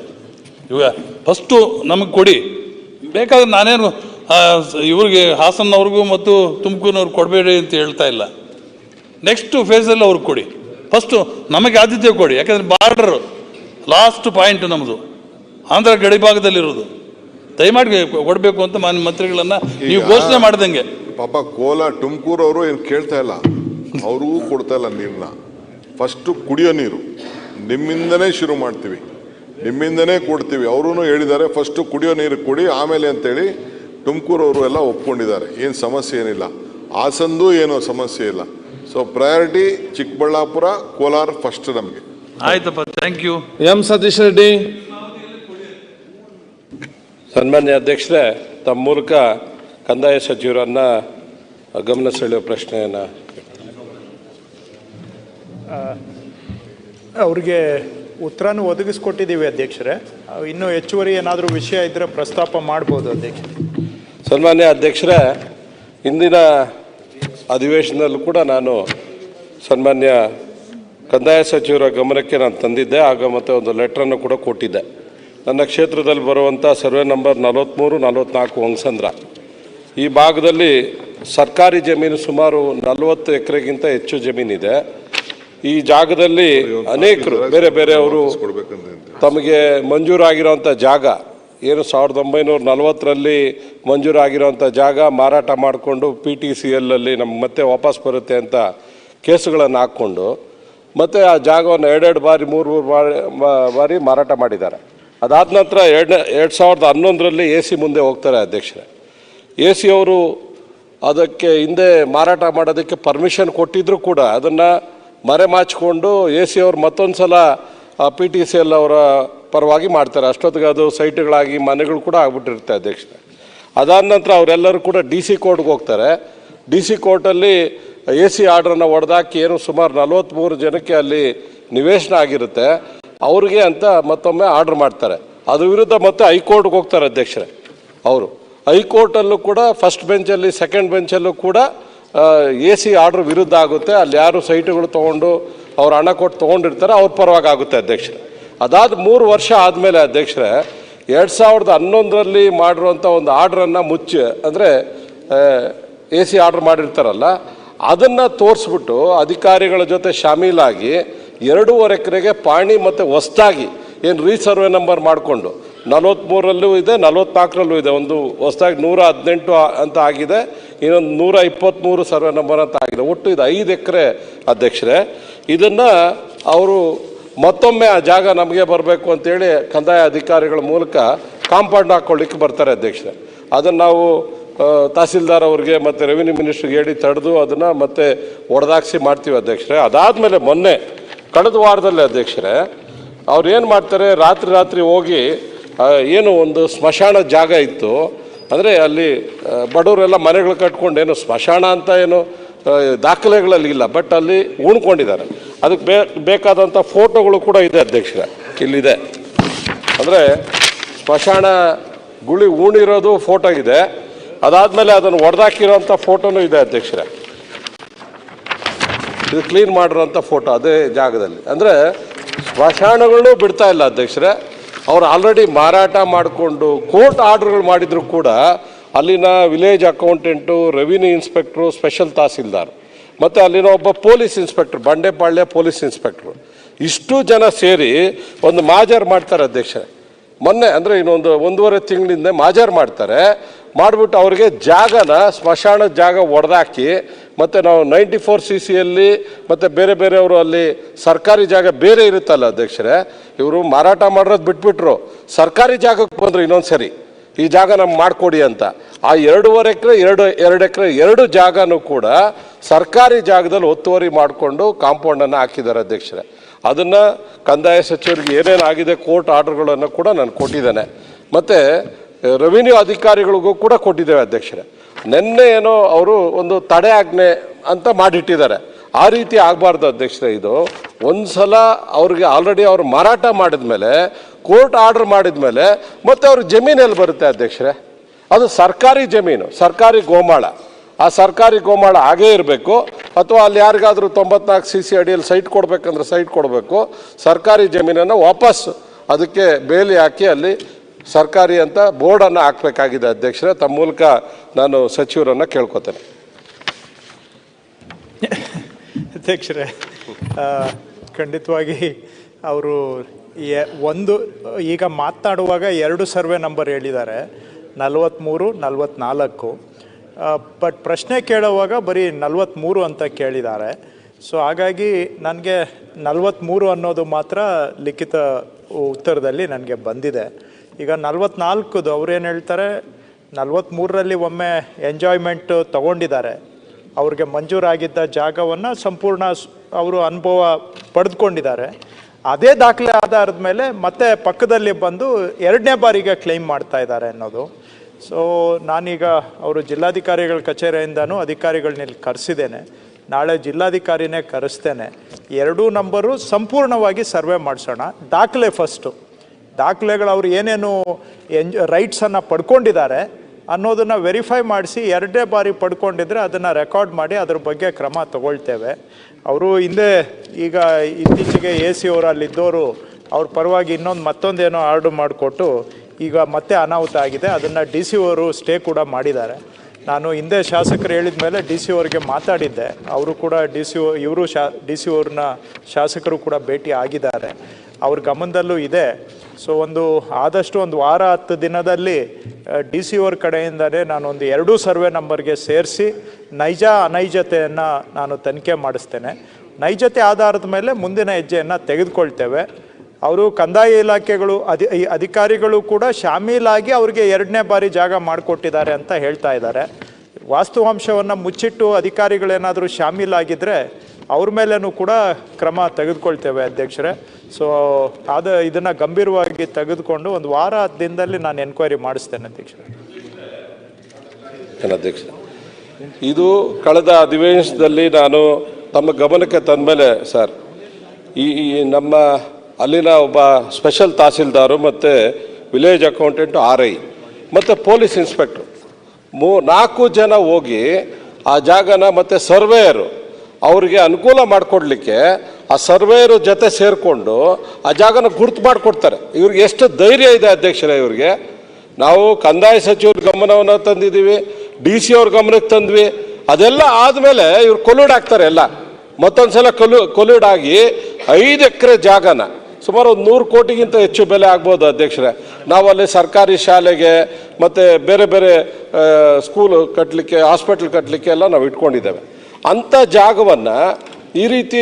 ಇವಾಗ ಫಸ್ಟು ನಮಗೆ ಕೊಡಿ. ಬೇಕಾದ್ರೆ ನಾನೇನು ಇವ್ರಿಗೆ ಹಾಸನ್ನವ್ರಿಗೂ ಮತ್ತು ತುಮಕೂರಿನವ್ರಿಗೆ ಕೊಡಬೇಡಿ ಅಂತ ಹೇಳ್ತಾ ಇಲ್ಲ. ನೆಕ್ಸ್ಟ್ ಫೇಸಲ್ಲಿ ಅವ್ರಿಗೆ ಕೊಡಿ. ಫಸ್ಟು ನಮಗೆ ಆದ್ಯತೆ ಕೊಡಿ. ಯಾಕಂದರೆ ಬಾರ್ಡರ್ ಲಾಸ್ಟ್ ಪಾಯಿಂಟ್ ನಮ್ಮದು ಆಂಧ್ರ ಗಡಿ ಭಾಗದಲ್ಲಿರೋದು. ದಯಮಾಡಿ ಕೊಡಬೇಕು ಅಂತ ಮಾನ್ಯ ಮಂತ್ರಿಗಳನ್ನು ನೀವು ಘೋಷಣೆ ಮಾಡಿದಂಗೆ. ಪಾಪ ಕೋಲ ತುಮಕೂರು ಅವರು ಏನು ಕೇಳ್ತಾ ಇಲ್ಲ. ಅವ್ರಿಗೂ ಕೊಡ್ತಾ ಇಲ್ಲ ನೀರನ್ನ ಫಸ್ಟು ಕುಡಿಯೋ ನೀರು. ನಿಮ್ಮಿಂದನೇ ಶುರು ಮಾಡ್ತೀವಿ. ನಿಮ್ಮಿಂದನೇ ಕೊಡ್ತೀವಿ. ಅವರೂ ಹೇಳಿದ್ದಾರೆ ಫಸ್ಟು ಕುಡಿಯೋ ನೀರು ಕೊಡಿ ಆಮೇಲೆ ಅಂತೇಳಿ ತುಮಕೂರು ಅವರು ಎಲ್ಲ ಒಪ್ಕೊಂಡಿದ್ದಾರೆ. ಏನು ಸಮಸ್ಯೆ ಏನಿಲ್ಲ. ಹಾಸಂದು ಏನು ಸಮಸ್ಯೆ ಇಲ್ಲ. So priority Chikkaballapur Kolar first ನಮಗೆ. ಆಯ್ತಪ್ಪ thank you M Satish Reddy. ಸನ್ಮಾನ್ಯ ಅಧ್ಯಕ್ಷರೇ ತಮ್ಮ ಮೂಲಕ ಕಂದಾಯ ಸಚಿವರನ್ನ ಗಮನ ಸೆಳೆಯುವ ಪ್ರಶ್ನೆಯನ್ನು ಅವ್ರಿಗೆ ಉತ್ತರನೂ ಒದಗಿಸ್ಕೊಟ್ಟಿದ್ದೀವಿ ಅಧ್ಯಕ್ಷರೇ. ಇನ್ನೂ ಹೆಚ್ಚುವರಿ ಏನಾದರೂ ವಿಷಯ ಇದ್ದರೆ ಪ್ರಸ್ತಾಪ ಮಾಡ್ಬೋದು ಅಧ್ಯಕ್ಷ ಸನ್ಮಾನ್ಯ ಅಧ್ಯಕ್ಷರೇ, ಇಂದಿನ ಅಧಿವೇಶನದಲ್ಲೂ ಕೂಡ ನಾನು ಸನ್ಮಾನ್ಯ ಕಂದಾಯ ಸಚಿವರ ಗಮನಕ್ಕೆ ನಾನು ತಂದಿದ್ದೆ, ಆಗ ಮತ್ತೆ ಒಂದು ಲೆಟ್ರನ್ನು ಕೂಡ ಕೊಟ್ಟಿದ್ದೆ. ನನ್ನ ಕ್ಷೇತ್ರದಲ್ಲಿ ಬರುವಂಥ ಸರ್ವೆ ನಂಬರ್ ನಲವತ್ತ್ಮೂರು ನಲವತ್ತ್ನಾಲ್ಕು ಹೊಂಗಸಂದ್ರ. ಈ ಭಾಗದಲ್ಲಿ ಸರ್ಕಾರಿ ಜಮೀನು ಸುಮಾರು ನಲವತ್ತು ಎಕರೆಗಿಂತ ಹೆಚ್ಚು ಜಮೀನಿದೆ. ಈ ಜಾಗದಲ್ಲಿ ಅನೇಕರು, ಬೇರೆ ಬೇರೆ ಅವರು ತಮಗೆ ಮಂಜೂರಾಗಿರೋಂಥ ಜಾಗ, ಏನು ಸಾವಿರದ ಒಂಬೈನೂರ ನಲವತ್ತರಲ್ಲಿ ಮಂಜೂರಾಗಿರೋಂಥ ಜಾಗ ಮಾರಾಟ ಮಾಡಿಕೊಂಡು ಪಿ ಟಿ ಸಿ ಎಲ್ಲಲ್ಲಿ ನಮ್ಗೆ ಮತ್ತೆ ವಾಪಸ್ ಬರುತ್ತೆ ಅಂತ ಕೇಸುಗಳನ್ನು ಹಾಕ್ಕೊಂಡು ಮತ್ತು ಆ ಜಾಗವನ್ನು ಎರಡೆರಡು ಬಾರಿ, ಮೂರು ಮೂರು ಬಾರಿ ಬಾರಿ ಮಾರಾಟ ಮಾಡಿದ್ದಾರೆ. ಅದಾದ ನಂತರ ಎರಡು ಎರಡು ಸಾವಿರದ ಹನ್ನೊಂದರಲ್ಲಿ ಎ ಸಿ ಮುಂದೆ ಹೋಗ್ತಾರೆ ಅಧ್ಯಕ್ಷರೇ. ಎ ಸಿ ಅವರು ಅದಕ್ಕೆ ಹಿಂದೆ ಮಾರಾಟ ಮಾಡೋದಕ್ಕೆ ಪರ್ಮಿಷನ್ ಕೊಟ್ಟಿದ್ದರೂ ಕೂಡ ಅದನ್ನು ಮರೆಮಾಚಿಕೊಂಡು ಎ ಸಿ ಅವ್ರು ಮತ್ತೊಂದು ಸಲ ಪಿ ಟಿ ಸಿ ಎಲ್ ಅವರ ಪರವಾಗಿ ಮಾಡ್ತಾರೆ. ಅಷ್ಟೊತ್ತಿಗೆ ಅದು ಸೈಟ್ಗಳಾಗಿ ಮನೆಗಳು ಕೂಡ ಆಗ್ಬಿಟ್ಟಿರುತ್ತೆ ಅಧ್ಯಕ್ಷರೇ. ಅದಾದ ನಂತರ ಅವರೆಲ್ಲರೂ ಕೂಡ ಡಿ ಸಿ ಕೋರ್ಟ್ಗೆ ಹೋಗ್ತಾರೆ. ಡಿ ಸಿ ಕೋರ್ಟಲ್ಲಿ ಎ ಸಿ ಆರ್ಡ್ರನ್ನು ಹೊಡೆದಾಕಿ ಏನು ಸುಮಾರು ನಲವತ್ತ್ಮೂರು ಜನಕ್ಕೆ ಅಲ್ಲಿ ನಿವೇಶನ ಆಗಿರುತ್ತೆ. ಅವ್ರಿಗೆ ಅಂತ ಮತ್ತೊಮ್ಮೆ ಆರ್ಡ್ರ್ ಮಾಡ್ತಾರೆ. ಅದ್ರ ವಿರುದ್ಧ ಮತ್ತೆ ಹೈಕೋರ್ಟ್ಗೆ ಹೋಗ್ತಾರೆ ಅಧ್ಯಕ್ಷರೇ. ಅವರು ಹೈಕೋರ್ಟಲ್ಲೂ ಕೂಡ ಫಸ್ಟ್ ಬೆಂಚಲ್ಲಿ, ಸೆಕೆಂಡ್ ಬೆಂಚಲ್ಲೂ ಕೂಡ ಎ ಸಿ ಆರ್ಡ್ರ್ ವಿರುದ್ಧ ಆಗುತ್ತೆ. ಅಲ್ಲಿ ಯಾರು ಸೈಟುಗಳು ತೊಗೊಂಡು ಅವ್ರು ಹಣ ಕೊಟ್ಟು ತೊಗೊಂಡಿರ್ತಾರೆ ಅವ್ರ ಪರವಾಗಿ ಆಗುತ್ತೆ ಅಧ್ಯಕ್ಷರೇ. ಅದಾದ ಮೂರು ವರ್ಷ ಆದಮೇಲೆ ಅಧ್ಯಕ್ಷರೇ, ಎರಡು ಸಾವಿರದ ಹನ್ನೊಂದರಲ್ಲಿ ಮಾಡಿರುವಂಥ ಒಂದು ಆರ್ಡ್ರನ್ನು ಮುಚ್ಚಿ, ಅಂದರೆ ಎ ಸಿ ಆರ್ಡ್ರ್ ಮಾಡಿರ್ತಾರಲ್ಲ, ಅದನ್ನು ತೋರಿಸ್ಬಿಟ್ಟು ಅಧಿಕಾರಿಗಳ ಜೊತೆ ಶಾಮೀಲಾಗಿ ಎರಡೂವರೆ ಎಕರೆಗೆ ಪಾಣಿ ಮತ್ತು ಹೊಸ್ದಾಗಿ ಏನು ರೀಸರ್ವೆ ನಂಬರ್ ಮಾಡಿಕೊಂಡು ನಲವತ್ತ್ಮೂರಲ್ಲೂ ಇದೆ ನಲವತ್ತ್ನಾಲ್ಕರಲ್ಲೂ ಇದೆ, ಒಂದು ಹೊಸ್ದಾಗಿ ನೂರ ಹದಿನೆಂಟು ಅಂತ ಆಗಿದೆ. ಇನ್ನೊಂದು ನೂರ ಇಪ್ಪತ್ತ್ಮೂರು ಸರ್ವೆ ನಂಬರ್ ಅಂತ ಆಗಿದೆ. ಒಟ್ಟು ಇದು ಐದು ಎಕರೆ ಅಧ್ಯಕ್ಷರೇ. ಇದನ್ನು ಅವರು ಮತ್ತೊಮ್ಮೆ ಆ ಜಾಗ ನಮಗೆ ಬರಬೇಕು ಅಂತೇಳಿ ಕಂದಾಯ ಅಧಿಕಾರಿಗಳ ಮೂಲಕ ಕಾಂಪೌಂಡ್ ಹಾಕ್ಕೊಳ್ಳಿಕ್ಕೆ ಬರ್ತಾರೆ ಅಧ್ಯಕ್ಷರೇ. ಅದನ್ನು ನಾವು ತಹಸೀಲ್ದಾರ್ ಅವ್ರಿಗೆ ಮತ್ತು ರೆವಿನ್ಯೂ ಮಿನಿಸ್ಟ್ರಿಗೆ ಹೇಳಿ ತಡೆದು ಅದನ್ನು ಮತ್ತೆ ಒಡೆದಾಕ್ಸಿ ಮಾಡ್ತೀವಿ ಅಧ್ಯಕ್ಷರೇ. ಅದಾದಮೇಲೆ ಮೊನ್ನೆ, ಕಳೆದ ವಾರದಲ್ಲಿ ಅಧ್ಯಕ್ಷರೇ, ಅವ್ರು ಏನು ಮಾಡ್ತಾರೆ, ರಾತ್ರಿ ರಾತ್ರಿ ಹೋಗಿ ಏನು ಒಂದು ಸ್ಮಶಾನ ಜಾಗ ಇತ್ತು. ಅಂದರೆ ಅಲ್ಲಿ ಬಡವರೆಲ್ಲ ಮನೆಗಳು ಕಟ್ಕೊಂಡು ಏನು ಸ್ಮಶಾನ ಅಂತ ಏನು ದಾಖಲೆಗಳಲ್ಲಿ ಇಲ್ಲ ಬಟ್ ಅಲ್ಲಿ ಉಣ್ಕೊಂಡಿದ್ದಾರೆ ಅದಕ್ಕೆ ಬೇ ಬೇಕಾದಂಥ ಫೋಟೋಗಳು ಕೂಡ ಇದೆ ಅಧ್ಯಕ್ಷರೇ, ಇಲ್ಲಿದೆ. ಅಂದರೆ ಸ್ಮಶಾನ ಗುಳಿ ಉಣಿರೋದು ಫೋಟೋ ಇದೆ. ಅದಾದಮೇಲೆ ಅದನ್ನು ಹೊಡೆದಾಕಿರೋಂಥ ಫೋಟೋನೂ ಇದೆ ಅಧ್ಯಕ್ಷರೇ. ಇದು ಕ್ಲೀನ್ ಮಾಡಿರೋಂಥ ಫೋಟೋ ಅದೇ ಜಾಗದಲ್ಲಿ. ಅಂದರೆ ಸ್ಮಶಾನಗಳನ್ನೂ ಬಿಡ್ತಾ ಇಲ್ಲ ಅಧ್ಯಕ್ಷರೇ. ಅವ್ರು ಆಲ್ರೆಡಿ ಮಾರಾಟ ಮಾಡಿಕೊಂಡು ಕೋರ್ಟ್ ಆರ್ಡರ್ಗಳು ಮಾಡಿದರೂ ಕೂಡ ಅಲ್ಲಿನ village accountant revenue inspector special tahsildar ಮತ್ತು ಅಲ್ಲಿನ ಒಬ್ಬ police inspector Bandepalya police inspector ಇಷ್ಟು ಜನ ಸೇರಿ ಒಂದು ಮಾಜರ್ ಮಾಡ್ತಾರೆ ಅಧ್ಯಕ್ಷ ಮೊನ್ನೆ ಅಂದರೆ ಇನ್ನೊಂದು ಒಂದೂವರೆ ತಿಂಗಳಿಂದ ಮಾಜರ್ ಮಾಡ್ತಾರೆ. ಮಾಡಿಬಿಟ್ಟು ಅವ್ರಿಗೆ ಜಾಗನ, ಸ್ಮಶಾನದ ಜಾಗ ಒಡೆದಾಕಿ, ಮತ್ತು ನಾವು ನೈಂಟಿ ಫೋರ್ ಸಿ ಸಿಯಲ್ಲಿ, ಮತ್ತು ಬೇರೆ ಬೇರೆಯವರು ಅಲ್ಲಿ ಸರ್ಕಾರಿ ಜಾಗ ಬೇರೆ ಇರುತ್ತಲ್ಲ ಅಧ್ಯಕ್ಷರೇ, ಇವರು ಮಾರಾಟ ಮಾಡಿರೋದು ಬಿಟ್ಬಿಟ್ರು. ಸರ್ಕಾರಿ ಜಾಗಕ್ಕೆ ಬಂದರು ಇನ್ನೊಂದು ಸರಿ ಈ ಜಾಗ ನಮ್ಗೆ ಮಾಡಿಕೊಡಿ ಅಂತ. ಆ ಎರಡೂವರೆ ಎಕರೆ, ಎರಡು ಎರಡು ಎಕರೆ, ಎರಡು ಜಾಗನೂ ಕೂಡ ಸರ್ಕಾರಿ ಜಾಗದಲ್ಲಿ ಒತ್ತುವರಿ ಮಾಡಿಕೊಂಡು ಕಾಂಪೌಂಡನ್ನು ಹಾಕಿದ್ದಾರೆ ಅಧ್ಯಕ್ಷರೇ. ಅದನ್ನು ಕಂದಾಯ ಸಚಿವರಿಗೆ ಏನೇನು ಆಗಿದೆ, ಕೋರ್ಟ್ ಆರ್ಡರ್ಗಳನ್ನು ಕೂಡ ನಾನು ಕೊಟ್ಟಿದ್ದೇನೆ. ಮತ್ತು ರೆವಿನ್ಯೂ ಅಧಿಕಾರಿಗಳಿಗೂ ಕೂಡ ಕೊಟ್ಟಿದ್ದೇವೆ ಅಧ್ಯಕ್ಷರೇ. ನಿನ್ನೆ ಏನೋ ಅವರು ಒಂದು ತಡೆ ಆಜ್ಞೆ ಅಂತ ಮಾಡಿಟ್ಟಿದ್ದಾರೆ. ಆ ರೀತಿ ಆಗಬಾರ್ದು ಅಧ್ಯಕ್ಷರೇ ಇದು. ಒಂದು ಸಲ ಅವ್ರಿಗೆ ಆಲ್ರೆಡಿ ಅವರು ಮಾರಾಟ ಮಾಡಿದ ಮೇಲೆ ಕೋರ್ಟ್ ಆರ್ಡರ್ ಮಾಡಿದ್ಮೇಲೆ, ಮತ್ತೆ ಅವ್ರ ಜಮೀನಲ್ಲಿ ಬರುತ್ತೆ ಅಧ್ಯಕ್ಷರೇ. ಅದು ಸರ್ಕಾರಿ ಜಮೀನು, ಸರ್ಕಾರಿ ಗೋಮಾಳ. ಆ ಸರ್ಕಾರಿ ಗೋಮಾಳ ಹಾಗೇ ಇರಬೇಕು. ಅಥವಾ ಅಲ್ಲಿ ಯಾರಿಗಾದರೂ ತೊಂಬತ್ನಾಲ್ಕು ಸಿ ಸಿ ಅಡಿಯಲ್ಲಿ ಸೈಟ್ ಕೊಡಬೇಕಂದ್ರೆ ಸೈಟ್ ಕೊಡಬೇಕು. ಸರ್ಕಾರಿ ಜಮೀನನ್ನು ವಾಪಸ್ ಅದಕ್ಕೆ ಬೇಲಿ ಹಾಕಿ ಅಲ್ಲಿ ಸರ್ಕಾರಿ ಅಂತ ಬೋರ್ಡನ್ನು ಹಾಕಬೇಕಾಗಿದೆ ಅಧ್ಯಕ್ಷರೇ. ತಮ್ಮ ಮೂಲಕ ನಾನು ಸಚಿವರನ್ನು ಕೇಳ್ಕೊತೇನೆ. ಅಧ್ಯಕ್ಷರೇ ಖಂಡಿತವಾಗಿ ಅವರು ಒಂದು, ಈಗ ಮಾತನಾಡುವಾಗ ಎರಡು ಸರ್ವೆ ನಂಬರ್ ಹೇಳಿದ್ದಾರೆ. ನಲವತ್ತ್ಮೂರು ನಲವತ್ತ್ನಾಲ್ಕು ಬಟ್ ಪ್ರಶ್ನೆ ಕೇಳುವಾಗ ಬರೀ ನಲವತ್ತ್ಮೂರು ಅಂತ ಕೇಳಿದ್ದಾರೆ. ಸೊ ಹಾಗಾಗಿ ನನಗೆ ನಲವತ್ತ್ಮೂರು ಅನ್ನೋದು ಮಾತ್ರ ಲಿಖಿತ ಉತ್ತರದಲ್ಲಿ ನನಗೆ ಬಂದಿದೆ. ಈಗ ನಲ್ವತ್ನಾಲ್ಕದು ಅವ್ರೇನು ಹೇಳ್ತಾರೆ? ನಲವತ್ತ್ಮೂರರಲ್ಲಿ ಒಮ್ಮೆ ಎಂಜಾಯ್ಮೆಂಟ್ ತಗೊಂಡಿದ್ದಾರೆ. ಅವ್ರಿಗೆ ಮಂಜೂರಾಗಿದ್ದ ಜಾಗವನ್ನು ಸಂಪೂರ್ಣ ಅವರು ಅನುಭವ ಪಡೆದುಕೊಂಡಿದ್ದಾರೆ. ಅದೇ ದಾಖಲೆ ಆಧಾರದ ಮೇಲೆ ಮತ್ತೆ ಪಕ್ಕದಲ್ಲಿ ಬಂದು ಎರಡನೇ ಬಾರಿಗೆ ಕ್ಲೈಮ್ ಮಾಡ್ತಾ ಇದ್ದಾರೆ ಅನ್ನೋದು. ಸೊ ನಾನೀಗ ಅವರು ಜಿಲ್ಲಾಧಿಕಾರಿಗಳ ಕಚೇರಿಯಿಂದನೂ ಅಧಿಕಾರಿಗಳನ್ನ ಇಲ್ಲಿ ಕರೆಸಿದ್ದೇನೆ. ನಾಳೆ ಜಿಲ್ಲಾಧಿಕಾರಿನೇ ಕರೆಸ್ತೇನೆ. ಎರಡೂ ನಂಬರು ಸಂಪೂರ್ಣವಾಗಿ ಸರ್ವೆ ಮಾಡಿಸೋಣ. ದಾಖಲೆ ಫಸ್ಟು ದಾಖಲೆಗಳು ಅವ್ರು ಏನೇನು ಎಂಜ್ ರೈಟ್ಸನ್ನು ಪಡ್ಕೊಂಡಿದ್ದಾರೆ ಅನ್ನೋದನ್ನು ವೆರಿಫೈ ಮಾಡಿಸಿ ಎರಡೇ ಬಾರಿ ಪಡ್ಕೊಂಡಿದ್ರೆ ಅದನ್ನು ರೆಕಾರ್ಡ್ ಮಾಡಿ ಅದ್ರ ಬಗ್ಗೆ ಕ್ರಮ ತಗೊಳ್ತೇವೆ. ಅವರು ಹಿಂದೆ ಈಗ ಇತ್ತೀಚೆಗೆ ಎ ಸಿ ಅವರು ಅಲ್ಲಿದ್ದವರು ಅವ್ರ ಪರವಾಗಿ ಇನ್ನೊಂದು ಮತ್ತೊಂದೇನೋ ಆರ್ಡ್ರ್ ಮಾಡಿಕೊಟ್ಟು ಈಗ ಮತ್ತೆ ಅನಾಹುತ ಆಗಿದೆ. ಅದನ್ನು ಡಿ ಸಿ ಅವರು ಸ್ಟೇ ಕೂಡ ಮಾಡಿದ್ದಾರೆ. ನಾನು ಹಿಂದೆ ಶಾಸಕರು ಹೇಳಿದ ಮೇಲೆ ಡಿ ಸಿ ಅವರಿಗೆ ಮಾತಾಡಿದ್ದೆ. ಅವರು ಕೂಡ ಡಿ ಸಿ ಇವರು ಶಾ, ಡಿ ಸಿ ಅವ್ರನ್ನ ಶಾಸಕರು ಕೂಡ ಭೇಟಿ ಆಗಿದ್ದಾರೆ. ಅವ್ರ ಗಮನದಲ್ಲೂ ಇದೆ. ಸೊ ಒಂದು ಆದಷ್ಟು ಒಂದು ವಾರ ಹತ್ತು ದಿನದಲ್ಲಿ ಡಿ ಸಿ ಕಡೆಯಿಂದಲೇ ಒಂದು ಎರಡೂ ಸರ್ವೆ ನಂಬರ್ಗೆ ಸೇರಿಸಿ ನೈಜ ಅನೈಜತೆಯನ್ನು ನಾನು ತನಿಖೆ ಮಾಡಿಸ್ತೇನೆ. ನೈಜತೆ ಆಧಾರದ ಮೇಲೆ ಮುಂದಿನ ಹೆಜ್ಜೆಯನ್ನು ತೆಗೆದುಕೊಳ್ತೇವೆ. ಅವರು ಕಂದಾಯ ಇಲಾಖೆಗಳು, ಅಧಿ ಅಧಿಕಾರಿಗಳು ಕೂಡ ಶಾಮೀಲಾಗಿ ಅವ್ರಿಗೆ ಎರಡನೇ ಬಾರಿ ಜಾಗ ಮಾಡಿಕೊಟ್ಟಿದ್ದಾರೆ ಅಂತ ಹೇಳ್ತಾ ಇದ್ದಾರೆ. ವಾಸ್ತವಾಂಶವನ್ನು ಮುಚ್ಚಿಟ್ಟು ಅಧಿಕಾರಿಗಳೇನಾದರೂ ಶಾಮೀಲಾಗಿದ್ದರೆ ಅವ್ರ ಮೇಲೇನೂ ಕೂಡ ಕ್ರಮ ತೆಗೆದುಕೊಳ್ತೇವೆ ಅಧ್ಯಕ್ಷರೇ. ಸೊ ಆದ ಇದನ್ನು ಗಂಭೀರವಾಗಿ ತೆಗೆದುಕೊಂಡು ಒಂದು ವಾರ ದಿನದಲ್ಲಿ ನಾನು ಎನ್ಕ್ವೈರಿ ಮಾಡಿಸ್ತೇನೆ ಅಧ್ಯಕ್ಷರೇ. ಅಧ್ಯಕ್ಷ. ಇದು ಕಳೆದ ಅಧಿವೇಶನದಲ್ಲಿ ನಾನು ತಮ್ಮ ಗಮನಕ್ಕೆ ತಂದ ಮೇಲೆ ಸರ್ ಈ ನಮ್ಮ ಅಲ್ಲಿನ ಒಬ್ಬ ಸ್ಪೆಷಲ್ ತಹಸೀಲ್ದಾರು ಮತ್ತು ವಿಲೇಜ್ ಅಕೌಂಟೆಂಟು ಆರ್ ಐ ಮತ್ತು ಪೊಲೀಸ್ ಇನ್ಸ್ಪೆಕ್ಟ್ರು ಮೂ ನಾಲ್ಕು ಜನ ಹೋಗಿ ಆ ಜಾಗನ ಮತ್ತು ಸರ್ವೇಯರು ಅವರಿಗೆ ಅನುಕೂಲ ಮಾಡಿಕೊಡ್ಲಿಕ್ಕೆ ಆ ಸರ್ವೇಯರ ಜೊತೆ ಸೇರಿಕೊಂಡು ಆ ಜಾಗನ ಗುರ್ತು ಮಾಡಿಕೊಡ್ತಾರೆ. ಇವ್ರಿಗೆ ಎಷ್ಟು ಧೈರ್ಯ ಇದೆ ಅಧ್ಯಕ್ಷರೇ ಇವ್ರಿಗೆ. ನಾವು ಕಂದಾಯ ಸಚಿವರ ಗಮನವನ್ನು ತಂದಿದ್ದೀವಿ, ಡಿ ಸಿ ಅವ್ರ ಗಮನಕ್ಕೆ ತಂದ್ವಿ. ಅದೆಲ್ಲ ಆದಮೇಲೆ ಇವ್ರು ಕೊಲ್ಯೂಡ್ ಆಗ್ತಾರೆ ಎಲ್ಲ. ಮತ್ತೊಂದ್ಸಲ ಕೊಲು ಕೊಲ್ಯೂಡ್ ಆಗಿ ಐದು ಎಕರೆ ಜಾಗನ, ಸುಮಾರು ಒಂದು ನೂರು ಕೋಟಿಗಿಂತ ಹೆಚ್ಚು ಬೆಲೆ ಆಗ್ಬೋದು ಅಧ್ಯಕ್ಷರೇ. ನಾವಲ್ಲಿ ಸರ್ಕಾರಿ ಶಾಲೆಗೆ ಮತ್ತು ಬೇರೆ ಬೇರೆ ಸ್ಕೂಲು ಕಟ್ಟಲಿಕ್ಕೆ ಹಾಸ್ಪಿಟ್ಲ್ ಕಟ್ಟಲಿಕ್ಕೆ ಎಲ್ಲ ನಾವು ಇಟ್ಕೊಂಡಿದ್ದೇವೆ. ಅಂಥ ಜಾಗವನ್ನು ಈ ರೀತಿ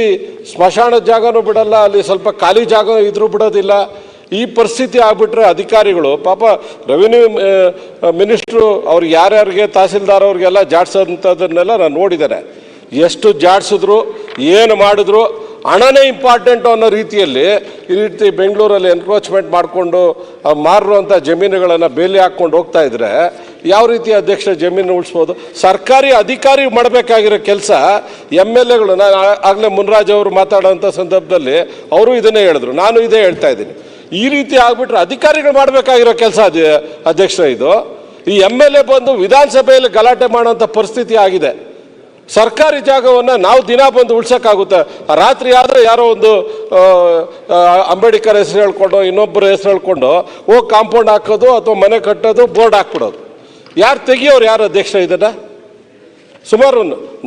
ಸ್ಮಶಾನ ಜಾಗನೂ ಬಿಡಲ್ಲ, ಅಲ್ಲಿ ಸ್ವಲ್ಪ ಖಾಲಿ ಜಾಗ ಇದ್ರೂ ಬಿಡೋದಿಲ್ಲ. ಈ ಪರಿಸ್ಥಿತಿ ಆಗ್ಬಿಟ್ರೆ ಅಧಿಕಾರಿಗಳು, ಪಾಪ ರೆವಿನ್ಯೂ ಮಿನಿಸ್ಟ್ರು ಅವ್ರಿಗೆ ಯಾರ್ಯಾರಿಗೆ ತಹಸೀಲ್ದಾರ್ ಅವ್ರಿಗೆಲ್ಲ ಜಾಡ್ಸೋಂಥದ್ದನ್ನೆಲ್ಲ ನಾನು ನೋಡಿದ್ದೇನೆ. ಎಷ್ಟು ಜಾಡ್ಸಿದ್ರು, ಏನು ಮಾಡಿದ್ರು, ಹಣನೇ ಇಂಪಾರ್ಟೆಂಟ್ ಅನ್ನೋ ರೀತಿಯಲ್ಲಿ ಈ ರೀತಿ ಬೆಂಗಳೂರಲ್ಲಿ ಎನ್ಕ್ರೋಚ್ಮೆಂಟ್ ಮಾಡಿಕೊಂಡು ಮಾರುವಂಥ ಜಮೀನುಗಳನ್ನು ಬೇಲಿ ಹಾಕ್ಕೊಂಡು ಹೋಗ್ತಾ ಇದ್ರೆ ಯಾವ ರೀತಿ ಅಧ್ಯಕ್ಷ ಜಮೀನು ಉಳಿಸ್ಬೋದು? ಸರ್ಕಾರಿ ಅಧಿಕಾರಿ ಮಾಡಬೇಕಾಗಿರೋ ಕೆಲಸ ಎಂ ಎಲ್ ಎಗಳು. ನಾನು ಆಗಲೇ ಮುನ್ರಾಜ್ ಅವರು ಮಾತಾಡೋಂಥ ಸಂದರ್ಭದಲ್ಲಿ ಅವರು ಇದನ್ನೇ ಹೇಳಿದ್ರು. ನಾನು ಇದೇ ಹೇಳ್ತಾ ಇದ್ದೀನಿ. ಈ ರೀತಿ ಆಗಿಬಿಟ್ರೆ ಅಧಿಕಾರಿಗಳು ಮಾಡಬೇಕಾಗಿರೋ ಕೆಲಸ ಅದು ಅಧ್ಯಕ್ಷ ಇದು. ಈ ಎಂ ಎಲ್ ಎ ಬಂದು ವಿಧಾನಸಭೆಯಲ್ಲಿ ಗಲಾಟೆ ಮಾಡೋಂಥ ಪರಿಸ್ಥಿತಿ ಆಗಿದೆ. ಸರ್ಕಾರಿ ಜಾಗವನ್ನು ನಾವು ದಿನ ಬಂದು ಉಳ್ಸೋಕ್ಕಾಗುತ್ತೆ. ರಾತ್ರಿ ಆದರೆ ಯಾರೋ ಒಂದು ಅಂಬೇಡ್ಕರ್ ಹೆಸರು ಹೇಳ್ಕೊಂಡು, ಇನ್ನೊಬ್ಬರ ಹೆಸರು ಹೇಳ್ಕೊಂಡು ಹೋಗಿ ಕಾಂಪೌಂಡ್ ಹಾಕೋದು ಅಥವಾ ಮನೆ ಕಟ್ಟೋದು, ಬೋರ್ಡ್ ಹಾಕ್ಬಿಡೋದು. ಯಾರು ತೆಗಿಯೋರು ಯಾರು ಅಧ್ಯಕ್ಷ ಇದನ್ನ? ಸುಮಾರು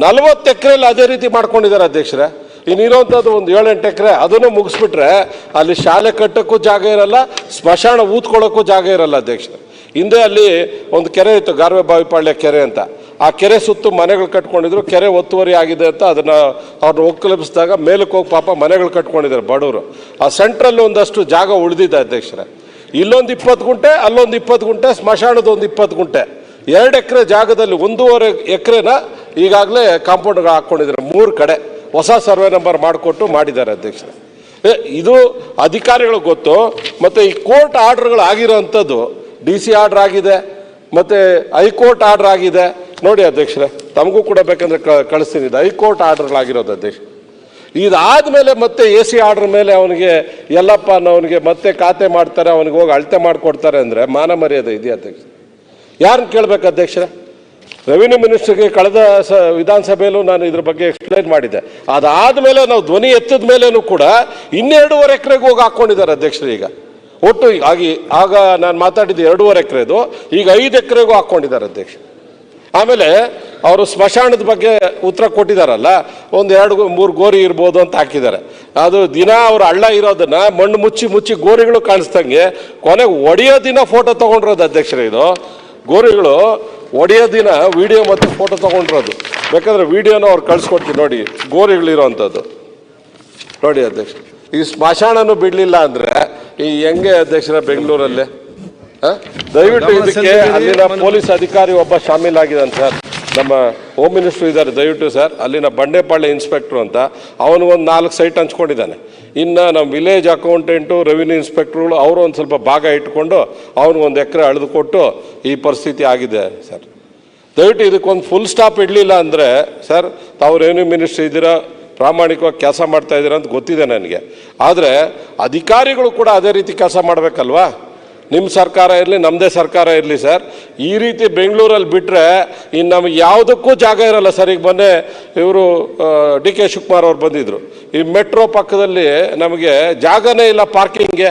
ನಲವತ್ತು ಎಕರೆಯಲ್ಲಿ ಅದೇ ರೀತಿ ಮಾಡ್ಕೊಂಡಿದ್ದಾರೆ ಅಧ್ಯಕ್ಷರೇ. ಇನ್ನಿರೋಂಥದ್ದು ಒಂದು ಏಳೆಂಟು ಎಕರೆ ಅದನ್ನು ಮುಗಿಸ್ಬಿಟ್ರೆ ಅಲ್ಲಿ ಶಾಲೆ ಕಟ್ಟೋಕ್ಕೂ ಜಾಗ ಇರಲ್ಲ, ಸ್ಮಶಾನ ಊದ್ಕೊಳ್ಳೋಕ್ಕೂ ಜಾಗ ಇರಲ್ಲ ಅಧ್ಯಕ್ಷರೇ. ಹಿಂದೆ ಅಲ್ಲಿ ಒಂದು ಕೆರೆ ಇತ್ತು, ಗಾರ್ವೆ ಬಾವಿಪಾಳ್ಯ ಕೆರೆ ಅಂತ. ಆ ಕೆರೆ ಸುತ್ತು ಮನೆಗಳು ಕಟ್ಕೊಂಡಿದ್ರು, ಕೆರೆ ಒತ್ತುವರಿ ಆಗಿದೆ ಅಂತ ಅದನ್ನು ಅವ್ರನ್ನ ಒಕ್ಕಲಿಪಿಸಿದಾಗ ಮೇಲಕ್ಕೆ ಹೋಗಿ ಪಾಪ ಮನೆಗಳು ಕಟ್ಕೊಂಡಿದ್ದಾರೆ ಬಡವರು. ಆ ಸೆಂಟ್ರಲ್ಲಿ ಒಂದಷ್ಟು ಜಾಗ ಉಳಿದಿದೆ ಅಧ್ಯಕ್ಷರೇ. ಇಲ್ಲೊಂದು ಇಪ್ಪತ್ತು ಗುಂಟೆ, ಅಲ್ಲೊಂದು ಇಪ್ಪತ್ತು ಗುಂಟೆ, ಸ್ಮಶಾನದ ಒಂದು ಇಪ್ಪತ್ತು ಗುಂಟೆ. ಎರಡು ಎಕರೆ ಜಾಗದಲ್ಲಿ ಒಂದೂವರೆ ಎಕರೆನ ಈಗಾಗಲೇ ಕಾಂಪೌಂಡ್ಗಳು ಹಾಕ್ಕೊಂಡಿದ್ದಾರೆ. ಮೂರು ಕಡೆ ಹೊಸ ಸರ್ವೆ ನಂಬರ್ ಮಾಡಿಕೊಟ್ಟು ಮಾಡಿದ್ದಾರೆ ಅಧ್ಯಕ್ಷರೇ. ಇದು ಅಧಿಕಾರಿಗಳಿಗೆ ಗೊತ್ತು, ಮತ್ತು ಈ ಕೋರ್ಟ್ ಆರ್ಡರ್ಗಳು ಆಗಿರೋವಂಥದ್ದು ಡಿ ಸಿ ಆರ್ಡರ್ ಆಗಿದೆ, ಮತ್ತು ಹೈಕೋರ್ಟ್ ಆರ್ಡರ್ ಆಗಿದೆ. ನೋಡಿ ಅಧ್ಯಕ್ಷರೇ, ತಮಗೂ ಕೂಡ ಬೇಕಂದ್ರೆ ಕಳಿಸ್ತೀನಿ. ಇದು ಹೈಕೋರ್ಟ್ ಆರ್ಡರ್ಗಳಾಗಿರೋದು ಅಧ್ಯಕ್ಷ ಇದಾದ್ಮೇಲೆ ಮತ್ತೆ ಎ ಸಿ ಆರ್ಡರ್ ಮೇಲೆ ಅವನಿಗೆ ಎಲ್ಲಪ್ಪ ಅನ್ನೋನಿಗೆ ಮತ್ತೆ ಖಾತೆ ಮಾಡ್ತಾರೆ, ಅವನಿಗೆ ಹೋಗಿ ಅಳತೆ ಮಾಡಿಕೊಡ್ತಾರೆ ಅಂದರೆ ಮಾನ ಮರ್ಯಾದೆ ಇದೆಯಾ ಅಧ್ಯಕ್ಷ ಯಾರನ್ನ ಕೇಳಬೇಕು ಅಧ್ಯಕ್ಷರೇ? ರೆವಿನ್ಯೂ ಮಿನಿಸ್ಟರ್ಗೆ ಕಳೆದ ಸ ವಿಧಾನಸಭೆಯಲ್ಲೂ ನಾನು ಇದ್ರ ಬಗ್ಗೆ ಎಕ್ಸ್ಪ್ಲೈನ್ ಮಾಡಿದ್ದೆ. ಅದಾದಮೇಲೆ ನಾವು ಧ್ವನಿ ಎತ್ತಿದ ಮೇಲೇನೂ ಕೂಡ ಇನ್ನೆರಡೂವರೆ ಎಕರೆಗೆ ಹೋಗಿ ಹಾಕ್ಕೊಂಡಿದ್ದಾರೆ ಅಧ್ಯಕ್ಷರು ಈಗ. ಒಟ್ಟು ಆಗಿ ಆಗ ನಾನು ಮಾತಾಡಿದ್ದು ಎರಡೂವರೆ ಎಕರೆದು, ಈಗ ಐದು ಎಕರೆಗೂ ಹಾಕ್ಕೊಂಡಿದ್ದಾರೆ ಅಧ್ಯಕ್ಷ. ಆಮೇಲೆ ಅವರು ಸ್ಮಶಾನದ ಬಗ್ಗೆ ಉತ್ತರ ಕೊಟ್ಟಿದ್ದಾರಲ್ಲ ಒಂದು ಎರಡು ಮೂರು ಗೋರಿ ಇರ್ಬೋದು ಅಂತ ಹಾಕಿದ್ದಾರೆ. ಅದು ದಿನ ಅವರು ಹಳ್ಳ ಇರೋದನ್ನ ಮಣ್ಣು ಮುಚ್ಚಿ ಮುಚ್ಚಿ ಗೋರಿಗಳು ಕಾಣಿಸ್ದಂಗೆ ಕೊನೆಗೆ ಒಡೆಯೋ ದಿನ ಫೋಟೋ ತಗೊಂಡಿರೋದು ಅಧ್ಯಕ್ಷರೇ ಇದು. ಗೋರಿಗಳು ಒಡೆಯೋ ದಿನ ವಿಡಿಯೋ ಮತ್ತು ಫೋಟೋ ತಗೊಂಡಿರೋದು. ಬೇಕಾದ್ರೆ ವಿಡಿಯೋನ ಅವ್ರು ಕಳಿಸ್ಕೊಡ್ತೀವಿ ನೋಡಿ ಗೋರಿಗಳಿರೋವಂಥದ್ದು ನೋಡಿ ಅಧ್ಯಕ್ಷ ಈ ಸ್ಮಶಾನನೂ ಬಿಡಲಿಲ್ಲ ಅಂದರೆ ಈ ಹೆಂಗೆ ಅಧ್ಯಕ್ಷರ ಬೆಂಗಳೂರಲ್ಲಿ? ದಯವಿಟ್ಟು ಇದಕ್ಕೆ ಅಲ್ಲಿನ ಪೊಲೀಸ್ ಅಧಿಕಾರಿ ಒಬ್ಬ ಶಾಮೀಲಾಗಿದ್ದಾನೆ ಸರ್ ನಮ್ಮ ಹೋಮ್ ಮಿನಿಸ್ಟರ್ ಇದ್ದಾರೆ, ದಯವಿಟ್ಟು ಸರ್ ಅಲ್ಲಿನ ಬಂಡೆಪಾಳ್ಯ ಇನ್ಸ್ಪೆಕ್ಟ್ರು ಅಂತ, ಅವನು ಒಂದು ನಾಲ್ಕು ಸೈಟ್ ಹಂಚ್ಕೊಂಡಿದ್ದಾನೆ. ಇನ್ನು ನಮ್ಮ ವಿಲೇಜ್ ಅಕೌಂಟೆಂಟು ರೆವಿನ್ಯೂ ಇನ್ಸ್ಪೆಕ್ಟ್ರುಗಳು ಅವರು ಒಂದು ಸ್ವಲ್ಪ ಭಾಗ ಇಟ್ಕೊಂಡು ಅವ್ನಿಗೊಂದು ಎಕರೆ ಅಳೆದು ಕೊಟ್ಟು ಈ ಪರಿಸ್ಥಿತಿ ಆಗಿದೆ ಸರ್ ದಯವಿಟ್ಟು ಇದಕ್ಕೊಂದು ಫುಲ್ ಸ್ಟಾಪ್ ಇಡಲಿಲ್ಲ ಅಂದರೆ ಸರ್ ತಾವು ರೆವಿನ್ಯೂ ಮಿನಿಸ್ಟ್ರಿ ಇದ್ದೀರಾ, ಪ್ರಾಮಾಣಿಕವಾಗಿ ಕೆಲಸ ಮಾಡ್ತಾ ಇದ್ದೀರಾ ಅಂತ ಗೊತ್ತಿದೆ ನನಗೆ. ಆದರೆ, ಅಧಿಕಾರಿಗಳು ಕೂಡ ಅದೇ ರೀತಿ ಕೆಲಸ ಮಾಡಬೇಕಲ್ವಾ? ನಿಮ್ಮ ಸರ್ಕಾರ ಇರಲಿ ನಮ್ಮದೇ ಸರ್ಕಾರ ಇರಲಿ ಸರ್ ಈ ರೀತಿ ಬೆಂಗಳೂರಲ್ಲಿ ಬಿಟ್ಟರೆ ಇನ್ನು ನಮಗೆ ಯಾವುದಕ್ಕೂ ಜಾಗ ಇರಲ್ಲ ಸರ್ ಈಗ ಮೊನ್ನೆ ಇವರು ಡಿ ಕೆ ಶಿವಕುಮಾರ್ ಅವ್ರು ಬಂದಿದ್ದರು ಈ ಮೆಟ್ರೋ ಪಕ್ಕದಲ್ಲಿ ನಮಗೆ ಜಾಗನೇ ಇಲ್ಲ ಪಾರ್ಕಿಂಗ್ಗೆ.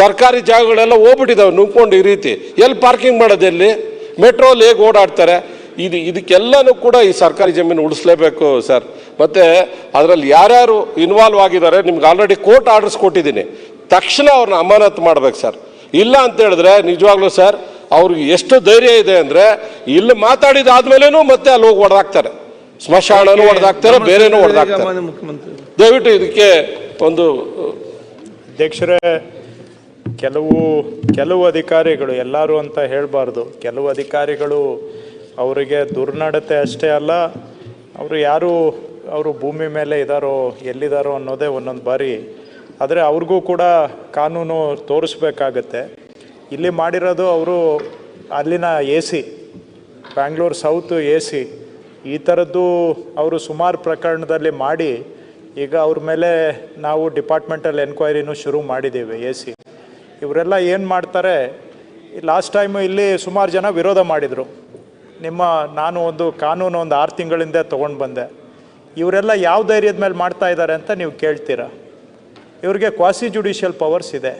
ಸರ್ಕಾರಿ ಜಾಗಗಳೆಲ್ಲ ಹೋಗ್ಬಿಟ್ಟಿದ್ದಾವೆ ನುಂಗ್ಕೊಂಡು ಈ ರೀತಿ. ಎಲ್ಲಿ ಪಾರ್ಕಿಂಗ್ ಮಾಡೋದು ಎಲ್ಲಿ? ಮೆಟ್ರೋಲ್ಲಿ ಹೇಗೆ ಓಡಾಡ್ತಾರೆ? ಇದು, ಇದಕ್ಕೆಲ್ಲನೂ ಕೂಡ ಈ ಸರ್ಕಾರಿ ಜಮೀನು ಉಳಿಸ್ಲೇಬೇಕು ಸರ್ ಮತ್ತು ಅದರಲ್ಲಿ ಯಾರ್ಯಾರು ಇನ್ವಾಲ್ವ್ ಆಗಿದ್ದಾರೆ, ನಿಮ್ಗೆ ಆಲ್ರೆಡಿ ಕೋರ್ಟ್ ಆರ್ಡರ್ಸ್ ಕೊಟ್ಟಿದ್ದೀನಿ. ತಕ್ಷಣ ಅವ್ರನ್ನ ಅಮಾನತು ಮಾಡ್ಬೇಕು ಸರ್ ಇಲ್ಲ ಅಂತ ಹೇಳಿದ್ರೆ ನಿಜವಾಗ್ಲೂ ಸರ್ ಅವ್ರಿಗೆ ಎಷ್ಟು ಧೈರ್ಯ ಇದೆ ಅಂದರೆ ಇಲ್ಲಿ ಮಾತಾಡಿದಾದ್ಮೇಲೇನೂ ಮತ್ತೆ ಅಲ್ಲಿ ಹೋಗಿ ಹೊಡೆದಾಕ್ತಾರೆ ಸ್ಮಶಾನನೂ ಹೊಡೆದಾಕ್ತಾರೆ ಬೇರೆನೂ ಹೊಡೆದಾಕ್ತಾರೆ ದಯವಿಟ್ಟು ಇದಕ್ಕೆ ಒಂದು ಅಧ್ಯಕ್ಷರೇ ಕೆಲವು ಕೆಲವು ಅಧಿಕಾರಿಗಳು ಎಲ್ಲರೂ ಅಂತ ಹೇಳಬಾರ್ದು. ಕೆಲವು ಅಧಿಕಾರಿಗಳು ಅವರಿಗೆ ದುರ್ನಡತೆ ಅಷ್ಟೇ ಅಲ್ಲ ಅವರು ಯಾರು ಅವರು ಭೂಮಿ ಮೇಲೆ ಇದ್ದಾರೋ ಎಲ್ಲಿದ್ದಾರೋ ಅನ್ನೋದೇ ಒಂದೊಂದು ಬಾರಿ ಆದರೆ ಅವ್ರಿಗೂ ಕೂಡ ಕಾನೂನು ತೋರಿಸ್ಬೇಕಾಗತ್ತೆ. ಇಲ್ಲಿ ಮಾಡಿರೋದು ಅವರು ಅಲ್ಲಿನ A C Bangalore south A C. ಈ ಥರದ್ದು ಅವರು ಸುಮಾರು ಪ್ರಕರಣದಲ್ಲಿ ಮಾಡಿ ಈಗ ಅವ್ರ ಮೇಲೆ ನಾವು ಡಿಪಾರ್ಟ್ಮೆಂಟಲ್ ಎನ್ಕ್ವೈರಿನೂ ಶುರು ಮಾಡಿದ್ದೀವಿ ಎ ಸಿ. ಇವರೆಲ್ಲ ಏನು ಮಾಡ್ತಾರೆ, ಲಾಸ್ಟ್ ಟೈಮು ಇಲ್ಲಿ ಸುಮಾರು ಜನ ವಿರೋಧ ಮಾಡಿದರು. ನಿಮ್ಮ ನಾನು ಒಂದು ಕಾನೂನು ಒಂದು ಆರು ತಿಂಗಳಿಂದ ತೊಗೊಂಡು ಬಂದೆ. ಇವರೆಲ್ಲ ಯಾವ ಧೈರ್ಯದ ಮೇಲೆ ಮಾಡ್ತಾ ಇದ್ದಾರೆ ಅಂತ ನೀವು ಕೇಳ್ತೀರಾ? ಇವ್ರಿಗೆ ಕ್ವಾಸಿ ಜುಡಿಷಿಯಲ್ ಪವರ್ಸ್ ಇದೆ.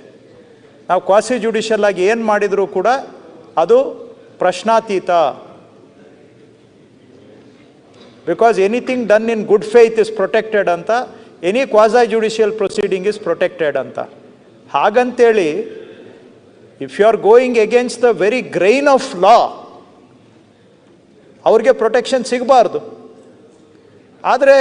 ನಾವು ಕ್ವಾಸಿ ಜುಡಿಷಿಯಲ್ ಆಗಿ ಏನು ಮಾಡಿದರೂ ಕೂಡ ಅದು ಪ್ರಶ್ನಾತೀತ. Because anything done in good faith is protected ಅಂತ any quasi judicial proceeding is protected ಅಂತ. ಹಾಗಂತೇಳಿ if you are going against the very grain of law ಅವ್ರಿಗೆ ಪ್ರೊಟೆಕ್ಷನ್ ಸಿಗಬಾರ್ದು. ಆದರೆ